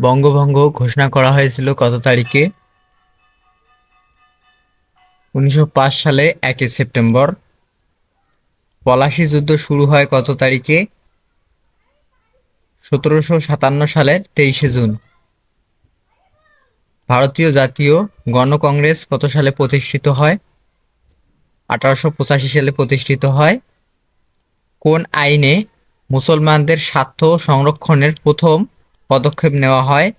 বঙ্গভঙ্গ ঘোষণা করা হয়েছিল কত তারিখে? উনিশশো পাঁচ সালে একই সেপ্টেম্বর। পলাশী যুদ্ধ শুরু হয় কত তারিখে? সতেরোশো সাতান্ন সালের তেইশে জুন। ভারতীয় জাতীয় গণকংগ্রেস কত সালে প্রতিষ্ঠিত হয়? আঠারোশো পঁচাশি সালে প্রতিষ্ঠিত হয়। কোন আইনে মুসলমানদের স্বার্থ সংরক্ষণের প্রথম পদক্ষেপ নেওয়া হয়।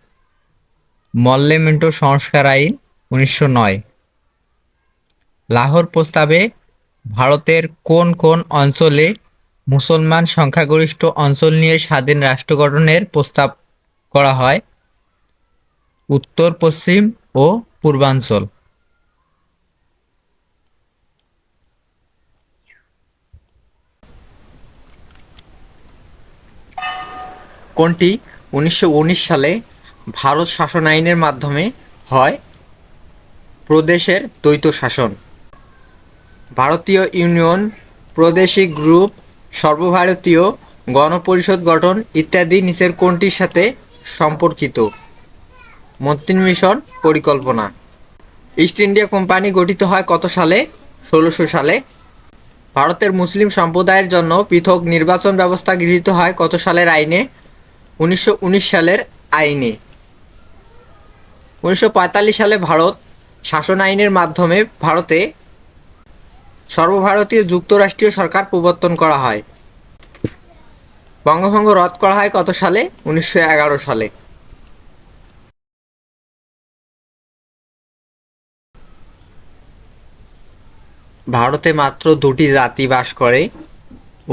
মল্লেমেন্টো সংস্কার আইন উনিশশো নয়। লাহোর প্রস্তাবে ভারতের কোন কোন অঞ্চলে মুসলমান সংখ্যাগরিষ্ঠ অঞ্চল নিয়ে স্বাধীন রাষ্ট্র গঠনের প্রস্তাব করা হয়? উত্তর, পশ্চিম ও পূর্বাঞ্চল। কোনটি? উনিশশো উনিশ সালে ভারত শাসন আইনের মাধ্যমে হয় প্রদেশের দ্বৈত শাসন। ভারতীয় ইউনিয়ন, প্রাদেশিক গ্রুপ, সর্বভারতীয় গণপরিষদ গঠন ইত্যাদি নিচের কোনটির সাথে সম্পর্কিত? মন্ত্রী মিশন পরিকল্পনা। ইস্ট ইন্ডিয়া কোম্পানি গঠিত হয় কত সালে? ষোলোশো সালে। ভারতের মুসলিম সম্প্রদায়ের জন্য পৃথক নির্বাচন ব্যবস্থা গৃহীত হয় কত সালের আইনে? উনিশশো উনিশ সালের আইনে। উনিশশো সালে ভারত শাসন আইনের মাধ্যমে ভারতে সর্বভারতীয় যুক্তরাষ্ট্রীয় সরকার প্রবর্তন করা হয়। বঙ্গভঙ্গ রদ করা হয় কত সালে? উনিশশো এগারো সালে। ভারতে মাত্র দুটি জাতি বাস করে।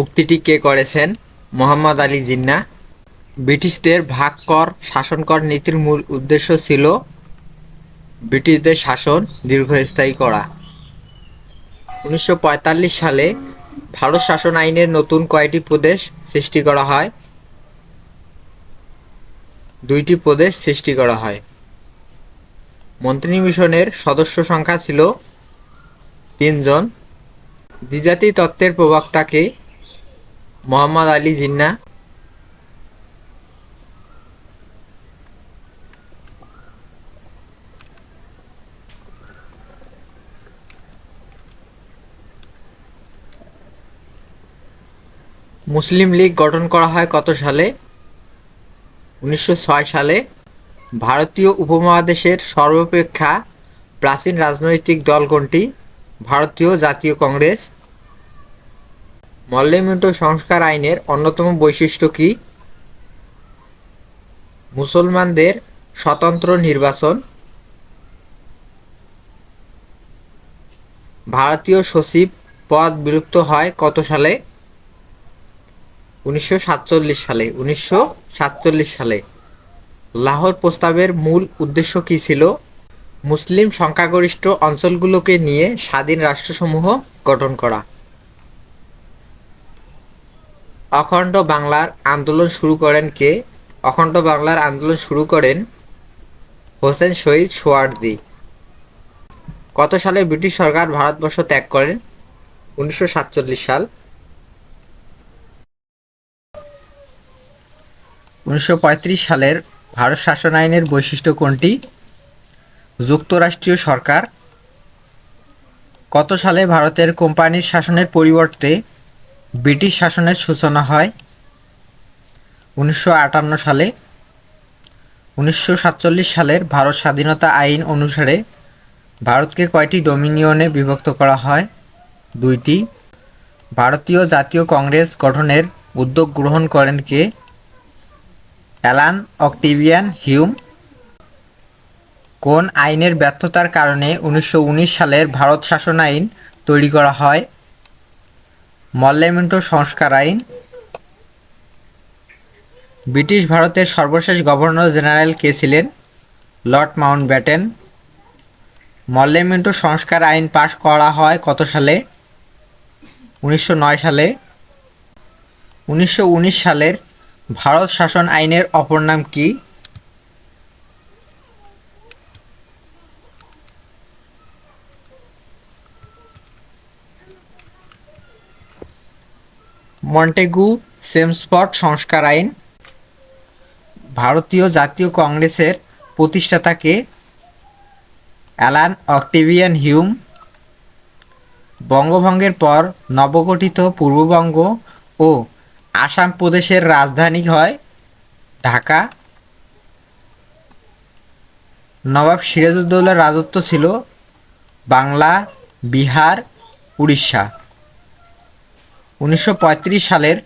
উক্তিটি কে করেছেন? মোহাম্মদ আলী জিন্না ব্রিটিশদের ভাগ কর, শাসন কর নীতির মূল উদ্দেশ্য ছিল ব্রিটিশদের শাসন দীর্ঘস্থায়ী করা। উনিশশো পঁয়তাল্লিশ সালে ভারত শাসন আইনের নতুন কয়টি প্রদেশ সৃষ্টি করা হয়? দুইটি প্রদেশ সৃষ্টি করা হয়। মন্ত্রী মিশনের সদস্য সংখ্যা ছিল তিনজন। দ্বিজাতি তত্ত্বের প্রবক্তাকে মোহাম্মদ আলী জিন্না মুসলিম লীগ গঠন করা হয় কত সালে? উনিশশো ছয় সালে ভারতীয় উপমহাদেশের সর্বাপেক্ষা প্রাচীন রাজনৈতিক দল কোনটি? ভারতীয় জাতীয় কংগ্রেস। মল্লেমেন্টো সংস্কার আইনের অন্যতম বৈশিষ্ট্য কি? মুসলমানদের স্বতন্ত্র নির্বাচন। ভারতীয় সচিব পদ বিলুপ্ত হয় কত সালে? উনিশশো সাতচল্লিশ সালে, উনিশশো সাতচল্লিশ সালে লাহোর প্রস্তাবের মূল উদ্দেশ্য কী ছিল? মুসলিম সংখ্যাগরিষ্ঠ অঞ্চলগুলোকে নিয়ে স্বাধীন রাষ্ট্রসমূহ গঠন করা। অখণ্ড বাংলার আন্দোলন শুরু করেন কে? অখণ্ড বাংলার আন্দোলন শুরু করেন হোসেন শহীদ সোয়ার্দি। কত সালে ব্রিটিশ সরকার ভারতবর্ষ ত্যাগ করেন? উনিশশো সাতচল্লিশ সাল। উনিশশো পঁয়ত্রিশ সালের ভারত শাসন আইনের বৈশিষ্ট্য কোনটি? যুক্তরাষ্ট্রীয় সরকার। কত সালে ভারতের কোম্পানির শাসনের পরিবর্তে ব্রিটিশ শাসনের সূচনা হয়? উনিশশো আটান্ন সালে। উনিশশো সাতচল্লিশ সালের ভারত স্বাধীনতা আইন অনুসারে ভারতকে কয়টি ডোমিনিয়নে বিভক্ত করা হয়? দুইটি। ভারতীয় জাতীয় কংগ্রেস গঠনের উদ্যোগ গ্রহণ করেন কে? অ্যালান, অক্টিভিয়ান, হিউম কোন আইনের ব্যর্থতার কারণে উনিশশো উনিশ সালের ভারত শাসন আইন তৈরি করা হয়? মল্লেমেন্টো সংস্কার আইন ব্রিটিশ ভারতের সর্বশেষ গভর্নর জেনারেল কে ছিলেন? লর্ড মাউন্ট ব্যাটেন মল্লেমেন্টো সংস্কার আইন পাশ করা হয় কত সালে? উনিশশো নয় সালে। উনিশশো উনিশ সালের ভারত শাসন আইনের অপর নাম কি? মন্টেগু সেমস্পট সংস্কার আইন। ভারতীয় জাতীয় কংগ্রেসের প্রতিষ্ঠাতাকে অ্যালান অক্টেভিয়ান হিউম। বঙ্গভঙ্গের পর নবগঠিত পূর্ববঙ্গ ও আসাম প্রদেশের রাজধানী হয় ঢাকা। নবাব সিরাজউদ্দৌলার রাজত্ব ছিল বাংলা, বিহার, উড়িষ্যা। উনিশশো পঁয়ত্রিশ সালের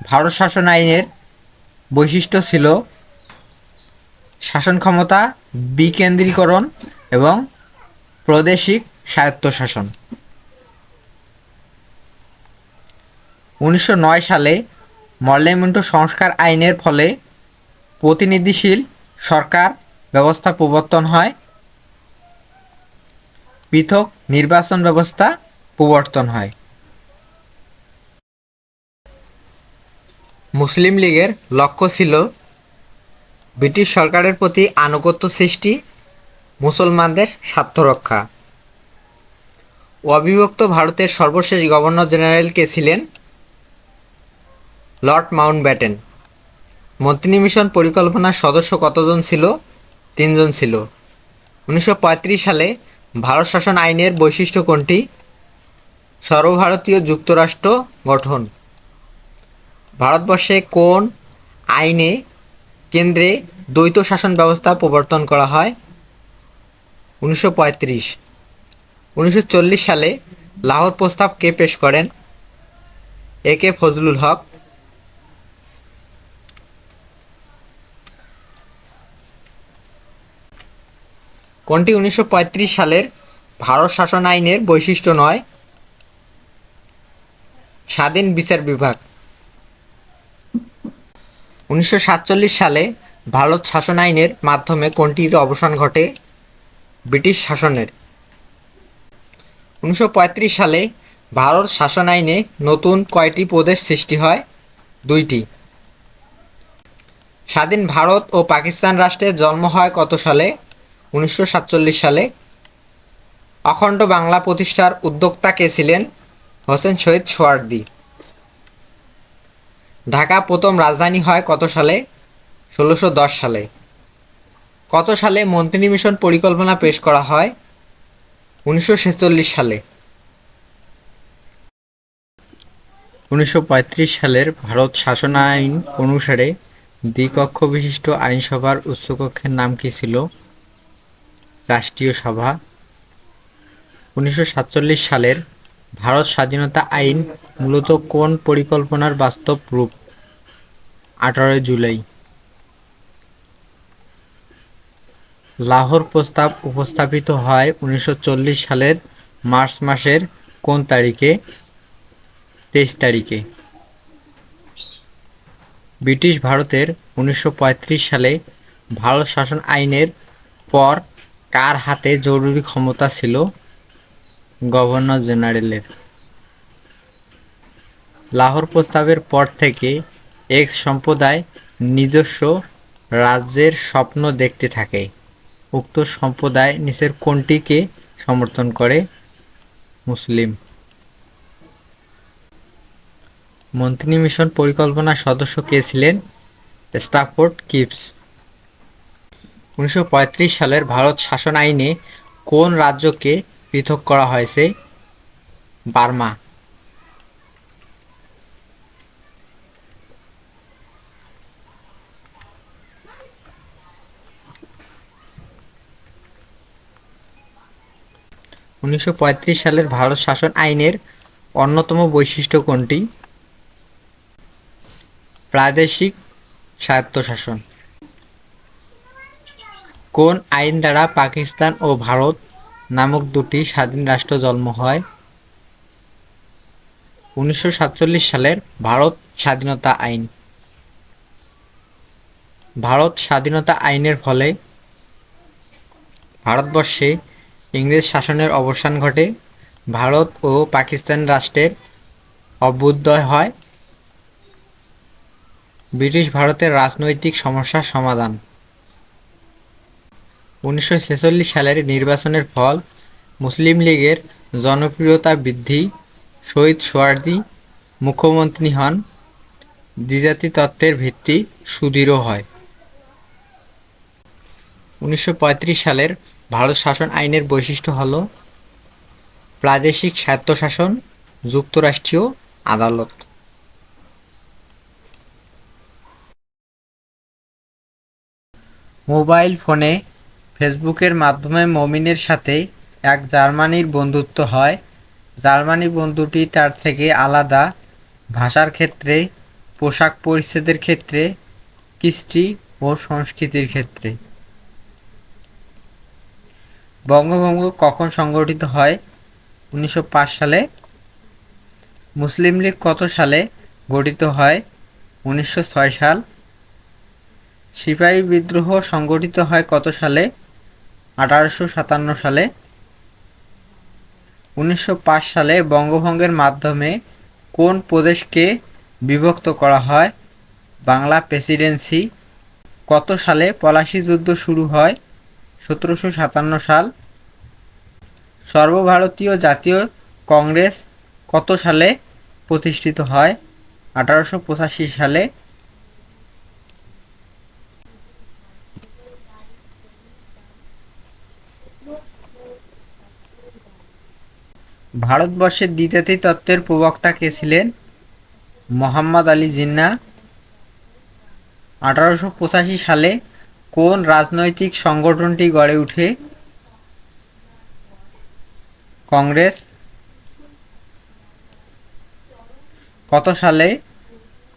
ভারত শাসন আইনের বৈশিষ্ট্য ছিল শাসন ক্ষমতা, বিকেন্দ্রীকরণ এবং প্রাদেশিক স্বায়ত্তশাসন। উনিশশো নয় সালে মর্লেমেন্টো সংস্কার আইনের ফলে প্রতিনিধিশীল সরকার ব্যবস্থা প্রবর্তন হয়। পৃথক নির্বাচন ব্যবস্থা প্রবর্তন হয়। মুসলিম লীগের লক্ষ্য ছিল ব্রিটিশ সরকারের প্রতি আনুগত্য সৃষ্টি, মুসলমানদের স্বার্থ রক্ষা। অবিভক্ত ভারতের সর্বশেষ গভর্নর জেনারেল কে ছিলেন লর্ড মাউন্ট ব্যাটেন মন্ত্রী মিশন পরিকল্পনার সদস্য কতজন ছিল? তিনজন ছিল। উনিশশো পঁয়ত্রিশ সালে ভারত শাসন আইনের বৈশিষ্ট্য কোনটি? সর্বভারতীয় যুক্তরাষ্ট্র গঠন। ভারতবর্ষে কোন আইনে কেন্দ্রে দ্বৈত শাসন ব্যবস্থা প্রবর্তন করা হয়? উনিশশো পঁয়ত্রিশ। সালে লাহোর প্রস্তাব কে পেশ করেন? এ কে ফজলুল হক। কোনটি উনিশশো পঁয়ত্রিশ সালের ভারত শাসন আইনের বৈশিষ্ট্য নয়? স্বাধীন বিচার বিভাগ। উনিশশো সাতচল্লিশ সালে ভারত শাসন আইনের মাধ্যমে কোনটির অবসান ঘটে? ব্রিটিশ শাসনের। উনিশশো পঁয়ত্রিশ সালে ভারত শাসন আইনে নতুন কয়টি প্রদেশ সৃষ্টি হয়? দুইটি। স্বাধীন ভারত ও পাকিস্তান রাষ্ট্রে জন্ম হয় কত সালে? উনিশশো সাতচল্লিশ সালে অখণ্ড বাংলা প্রতিষ্ঠার উদ্যোক্তা কে ছিলেন? হোসেন শহীদ সোয়ার্দি। ঢাকা প্রথম রাজধানী হয় কত সালে? ষোলোশো সালে। কত সালে মন্ত্রী মিশন পরিকল্পনা পেশ করা হয়? উনিশশো ছেচল্লিশ সালে। উনিশশো পঁয়ত্রিশ সালের ভারত শাসন আইন অনুসারে দ্বিকক্ষ বিশিষ্ট আইনসভার উচ্চকক্ষের নাম কি ছিল? রাষ্ট্রীয় সভা। উনিশশো সাতচল্লিশ সালের ভারত স্বাধীনতা আইন মূলত কোন পরিকল্পনার বাস্তব রূপ? আঠারোই জুলাই। লাহোর প্রস্তাব উপস্থাপিত হয় উনিশশো চল্লিশ সালের মার্চ মাসের কোন তারিখে? তেইশ তারিখে। ব্রিটিশ ভারতের উনিশশো পঁয়ত্রিশ সালে ভারত শাসন আইনের পর কার হাতে জরুরি ক্ষমতা ছিল? গভর্নর জেনারেলের। লাহোর প্রস্তাবের পর থেকে এক্স সম্প্রদায় নিজস্ব রাজ্যের স্বপ্ন দেখতে থাকে। উক্ত সম্প্রদায় নিচের কোনটিকে সমর্থন করে? মুসলিম। মন্ত্রী মিশন পরিকল্পনার সদস্য কে ছিলেন? Stafford Cripps. উনিশশো পঁয়ত্রিশ সালের ভারত শাসন আইনে কোন রাজ্যকে পৃথক করা হয়েছে? বার্মা। উনিশশো পঁয়ত্রিশ সালের ভারত শাসন আইনের অন্যতম বৈশিষ্ট্য কোনটি? প্রাদেশিক স্বায়ত্তশাসন। কোন আইন দ্বারা পাকিস্তান ও ভারত নামক দুটি স্বাধীন রাষ্ট্র জন্ম হয়? উনিশশো সাতচল্লিশ সালের ভারত স্বাধীনতা আইন। ভারত স্বাধীনতা আইনের ফলে ভারতবর্ষে ইংরেজ শাসনের অবসান ঘটে। ভারত ও পাকিস্তান রাষ্ট্রের অভ্যুদয় হয়। ব্রিটিশ ভারতের রাজনৈতিক সমস্যার সমাধান। উনিশশো ছেচল্লিশ সালের নির্বাচনের ফল মুসলিম লীগের জনপ্রিয়তা বৃদ্ধি, শহীদ সোয়ার্দি, মুখ্যমন্ত্রী হন দ্বিজাতি তত্ত্বের ভিত্তি সুদৃঢ় হয়। উনিশশো পঁয়ত্রিশ সালের ভারত শাসন আইনের বৈশিষ্ট্য হল প্রাদেশিক স্বায়ত্তশাসন, যুক্তরাষ্ট্রীয় আদালত। মোবাইল ফোনে ফেসবুকের মাধ্যমে মমিনের সাথে এক জার্মানির বন্ধুত্ব হয়। জার্মানি বন্ধুটি তার থেকে আলাদা। ভাষার ক্ষেত্রে, পোশাক পরিচ্ছেদের ক্ষেত্রে, কৃষ্টি ও সংস্কৃতির ক্ষেত্রে। বঙ্গভঙ্গ কখন সংগঠিত হয়? উনিশশো পাঁচ সালে। মুসলিম লীগ কত সালে গঠিত হয়? উনিশশো ছয় সাল। সিপাহী বিদ্রোহ সংগঠিত হয় কত সালে? আঠারোশো সাতান্ন সালে, উনিশশো পাঁচ সালে বঙ্গভঙ্গের মাধ্যমে কোন প্রদেশকে বিভক্ত করা হয়? বাংলা প্রেসিডেন্সি কত সালে পলাশি যুদ্ধ শুরু হয়? সতেরোশো সাতান্ন সাল। সর্বভারতীয় জাতীয় কংগ্রেস কত সালে প্রতিষ্ঠিত হয়? আঠারোশো পঁচাশি সালে ভারতবর্ষের দ্বিজাতি তত্ত্বের প্রবক্তা কে ছিলেন? মোহাম্মদ আলী জিন্না। আঠারোশো পঁচাশি সালে কোন রাজনৈতিক সংগঠনটি গড়ে উঠে কংগ্রেস। কত সালে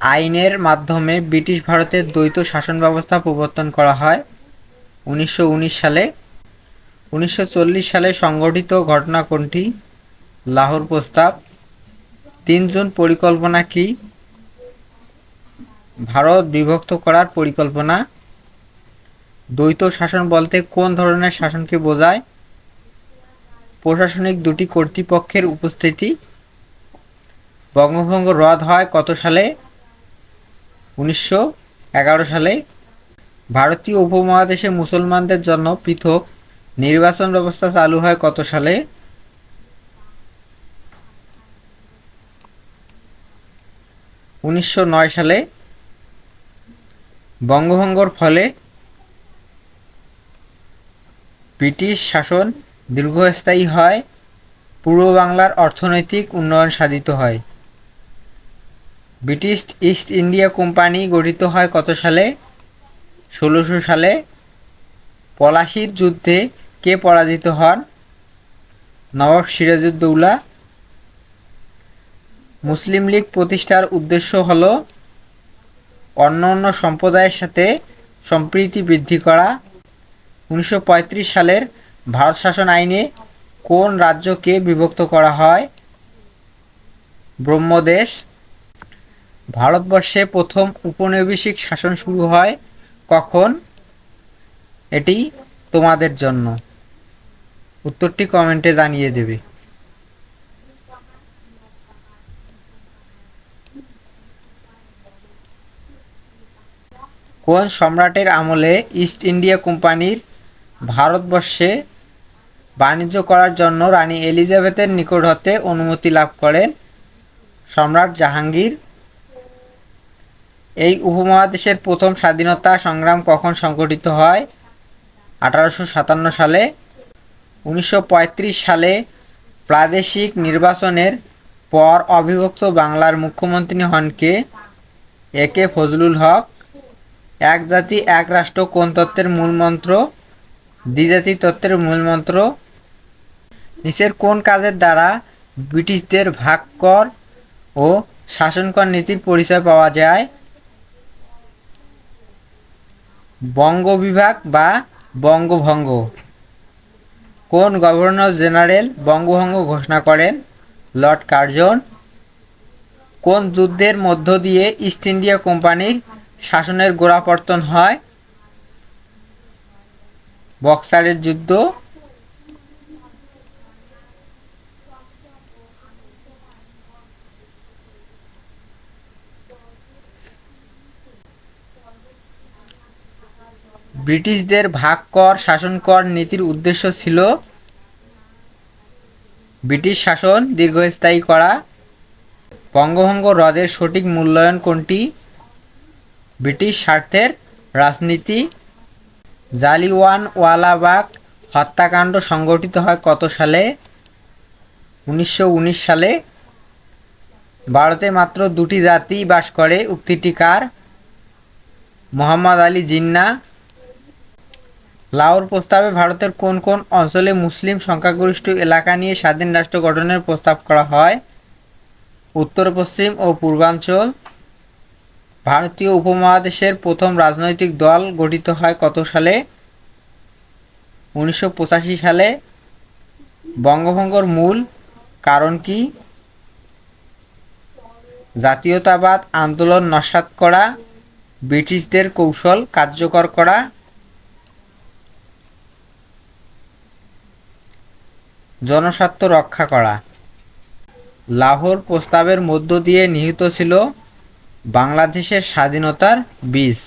আইনের মাধ্যমে ব্রিটিশ ভারতের দ্বৈত শাসন ব্যবস্থা প্রবর্তন করা হয়? উনিশশো উনিশ সালে। উনিশশো চল্লিশ সালে সংগঠিত ঘটনা কোনটি? লাহোর প্রস্তাব। তিন জুন পরিকল্পনা কি? ভারত বিভক্ত করার পরিকল্পনা। দ্বৈত শাসন বলতে কোন ধরনের শাসনকে বোঝায়? প্রশাসনিক দুটি কর্তৃপক্ষের উপস্থিতি। বঙ্গভঙ্গ রদ হয় কত সালে? উনিশশো এগারো সালে। ভারতীয় উপমহাদেশে মুসলমানদের জন্য পৃথক নির্বাচন ব্যবস্থা চালু হয় কত সালে? উনিশশো নয় সালে বঙ্গভঙ্গর ফলে ব্রিটিশ শাসন দীর্ঘস্থায়ী হয়, পূর্ব বাংলার অর্থনৈতিক উন্নয়ন সাধিত হয়। ব্রিটিশ ইস্ট ইন্ডিয়া কোম্পানি গঠিত হয় কত সালে? ষোলোশো সালে। পলাশির যুদ্ধে কে পরাজিত হন? নবাব সিরাজউদ্দৌলা মুসলিম লীগ প্রতিষ্ঠার উদ্দেশ্য হল অন্য অন্য সম্প্রদায়ের সাথে সম্প্রীতি বৃদ্ধি করা। উনিশশো পঁয়ত্রিশ সালের ভারত শাসন আইনে কোন রাজ্যকে বিভক্ত করা হয়? ব্রহ্মদেশ। ভারতবর্ষে প্রথম উপনিবেশিক শাসন শুরু হয় কখন? এটি তোমাদের জন্য। উত্তরটি কমেন্টে জানিয়ে দেবে। কোন সম্রাটের আমলে ইস্ট ইন্ডিয়া কোম্পানির ভারতবর্ষে বাণিজ্য করার জন্য রানী এলিজাবেথের নিকট হতে অনুমতি লাভ করেন সম্রাট জাহাঙ্গীর। এই উপমহাদেশের প্রথম স্বাধীনতা সংগ্রাম কখন সংগঠিত হয়? আঠারোশো সাতান্ন সালে, উনিশশো পঁয়ত্রিশ সালে প্রাদেশিক নির্বাচনের পর অবিভক্ত বাংলার মুখ্যমন্ত্রী হন কে? এ কে ফজলুল হক। এক জাতি, এক রাষ্ট্র কোন তত্ত্বের মূলমন্ত্র দ্বিজাতি তত্ত্বের মূলমন্ত্র নিচের কোন কাজের দ্বারা ব্রিটিশদের ভাগ কর ও শাসনকর নীতির পরিচয় পাওয়া যায়? বঙ্গবিভাগ বা বঙ্গভঙ্গ। কোন গভর্নর জেনারেল বঙ্গভঙ্গ ঘোষণা করেন? Lord Curzon. কোন যুদ্ধের মধ্য দিয়ে ইস্ট ইন্ডিয়া কোম্পানির শাসনের গোড়াপর্তন হয়। বক্সারের যুদ্ধ। ব্রিটিশদের ভাগ কর শাসন কর নীতির উদ্দেশ্য ছিল ব্রিটিশ শাসন দীর্ঘস্থায়ী করা। বঙ্গভঙ্গ হ্রদের সঠিক মূল্যায়ন কোনটি? ব্রিটিশ স্বার্থের রাজনীতি। জালিওয়ানওয়ালাবাগ হত্যাকাণ্ড সংঘটিত হয় কত সালে? উনিশশো উনিশ সালে। ভারতে মাত্র দুটি জাতি বাস করে, উক্তিটি কার? মোহাম্মদ আলী জিন্না। লাহোর প্রস্তাবে ভারতের কোন কোন অঞ্চলে মুসলিম সংখ্যাগরিষ্ঠ এলাকা নিয়ে স্বাধীন রাষ্ট্র গঠনের প্রস্তাব করা হয়? উত্তর, পশ্চিম ও পূর্বাঞ্চল। ভারতীয় উপমহাদেশের প্রথম রাজনৈতিক দল গঠিত হয় কত সালে? উনিশশো পঁচাশি সালে। বঙ্গভঙ্গর মূল কারণ কি? জাতীয়তাবাদ আন্দোলন নস্যাৎ করা, ব্রিটিশদের কৌশল কার্যকর করা। জনস্বার্থ রক্ষা করা। লাহোর প্রস্তাবের মধ্য দিয়ে নিহিত ছিল বাংলাদেশের স্বাধীনতার বীজ।